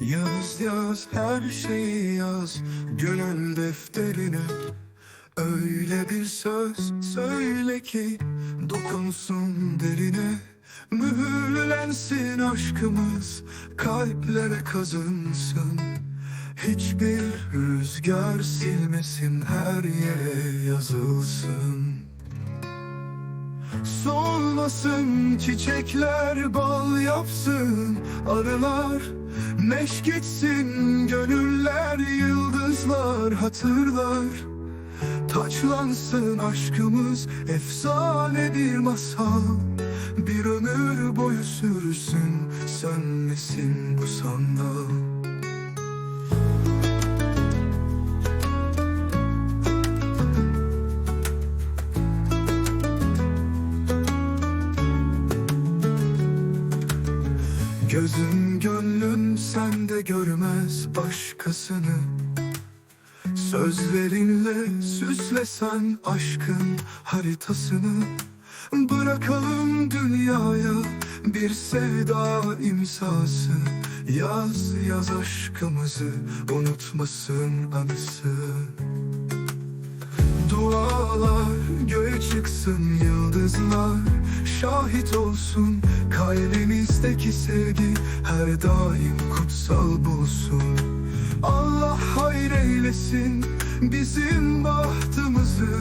Yaz yaz her şeyi yaz. Gönül defterine Öyle bir söz söyle ki Dokunsun derine. Mühürlensin aşkımız Kalplere kazınsın Hiçbir rüzgar silmesin Her yere yazılsın. Solmasın çiçekler bal yapsın. Arılar Neş gitsin gönüller yıldızlar hatırlar. Taçlansın aşkımız efsane bir masal. Bir ömür boyu sürsün sönmesin bu sandal? Gözün gönlün sende görmez başkasını. Sözlerinle süslesen aşkın haritasını. Bırakalım dünyaya bir sevda imzası. Yaz yaz aşkımızı unutmasın anısı. Dualar göğe çıksın yıldızlar Şahit olsun kalbimizdeki sevgi Her daim kutsal bulsun. Allah hayır eylesin bizim bahtımızı.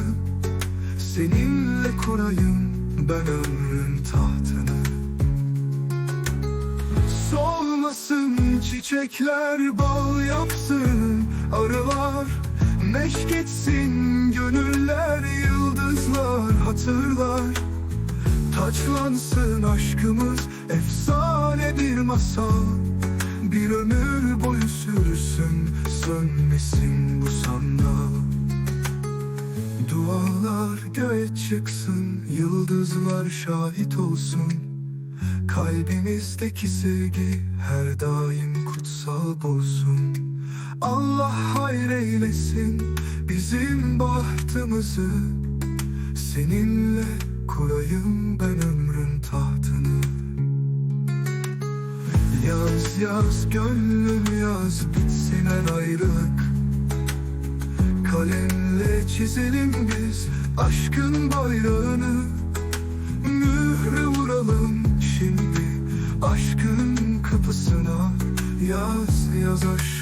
Seninle kurayım ben ömrün tahtını. Solmasın çiçekler bal yapsın arılar. Neş gitsin gönüller yıldızlar hatırlar Taçlansın aşkımız efsane bir masal Bir ömür boyu sürsün sönmesin bu sandal Dualar göğe çıksın yıldızlar şahit olsun. Kalbimizdeki sevgi her daim kutsal bulsun Allah hayır eylesin bizim bahtımızı. Seninle kurayım ben Yaz yaz gönlüm yaz bitsin her ayrılık. Kalemle çizelim biz aşkın bayrağını. Mühre vuralım şimdi aşkın kapısına. Yaz yaz aşkımızı